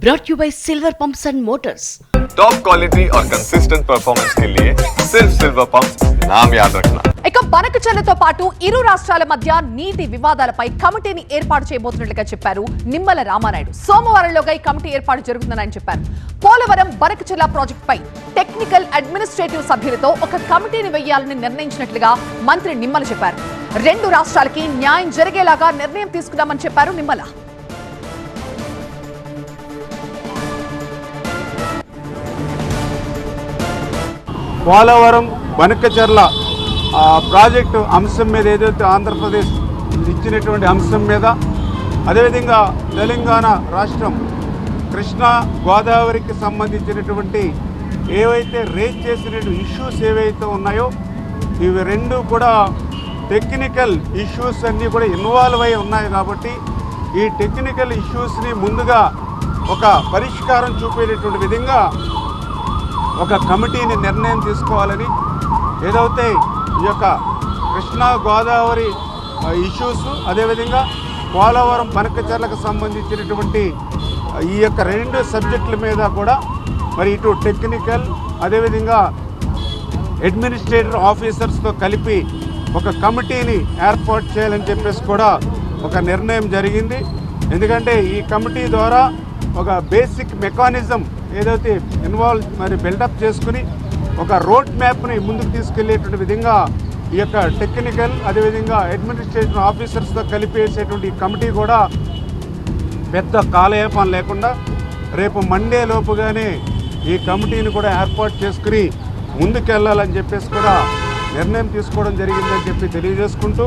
brought to you by Silver Pumps and Motors. Top quality और consistent performance के लिए सिर्फ सिल्वर पंप नाम याद रखना ఇక బనకచర్లతో పాటు ఇరు రాష్ట్రాల మధ్య నీటి వివాదాలపై కమిటీని ఏర్పాటు చేయబోతున్నట్లుగా చెప్పారు నిమ్మల రామానాయుడు సోమవారంలోగా ఈ కమిటీ ఏర్పాటు జరుగుతుందని ఆయన చెప్పారు పోలవరం బనకచర్ల ప్రాజెక్టుపై టెక్నికల్ అడ్మినిస్ట్రేటివ్ సభ్యులతో ఒక కమిటీని వేయాలని నిర్ణయించినట్లుగా మంత్రి నిమ్మల చెప్పారు రెండు రాష్ట్రాలకి న్యాయం జరిగేలాగా నిర్ణయం తీసుకున్నామని చెప్పారు నిమ్మల పోలవరం బనకచర్ల ప్రాజెక్టు అంశం మీద ఏదైతే ఆంధ్రప్రదేశ్ ఇచ్చినటువంటి అంశం మీద అదేవిధంగా తెలంగాణ రాష్ట్రం కృష్ణా గోదావరికి సంబంధించినటువంటి ఏవైతే రేజ్ చేసినటువంటి ఇష్యూస్ ఏవైతే ఉన్నాయో ఇవి రెండు కూడా టెక్నికల్ ఇష్యూస్ అన్నీ కూడా ఇన్వాల్వ్ అయి ఉన్నాయి కాబట్టి ఈ టెక్నికల్ ఇష్యూస్ని ముందుగా ఒక పరిష్కారం చూపేటటువంటి విధంగా ఒక కమిటీని నిర్ణయం తీసుకోవాలని ఏదైతే ఈ యొక్క కృష్ణా గోదావరి ఇష్యూస్ అదేవిధంగా పోలవరం పనకచర్లకు సంబంధించినటువంటి ఈ యొక్క రెండు సబ్జెక్టుల మీద కూడా మరి ఇటు టెక్నికల్ అదేవిధంగా అడ్మినిస్ట్రేటర్ ఆఫీసర్స్తో కలిపి ఒక కమిటీని ఏర్పాటు చేయాలని చెప్పేసి కూడా ఒక నిర్ణయం జరిగింది. ఎందుకంటే ఈ కమిటీ ద్వారా ఒక బేసిక్ మెకానిజం ఏదైతే ఇన్వాల్వ్ మరి బిల్డప్ చేసుకుని ఒక రోడ్ మ్యాప్ని ముందుకు తీసుకెళ్ళేటువంటి విధంగా ఈ యొక్క టెక్నికల్ అదేవిధంగా అడ్మినిస్ట్రేషన్ ఆఫీసర్స్తో కలిపేసేటువంటి కమిటీ కూడా పెద్ద కాలయాపం లేకుండా రేపు మండే లోపుగానే ఈ కమిటీని కూడా ఏర్పాటు చేసుకుని ముందుకెళ్ళాలని చెప్పేసి కూడా నిర్ణయం తీసుకోవడం జరిగిందని చెప్పి తెలియజేసుకుంటూ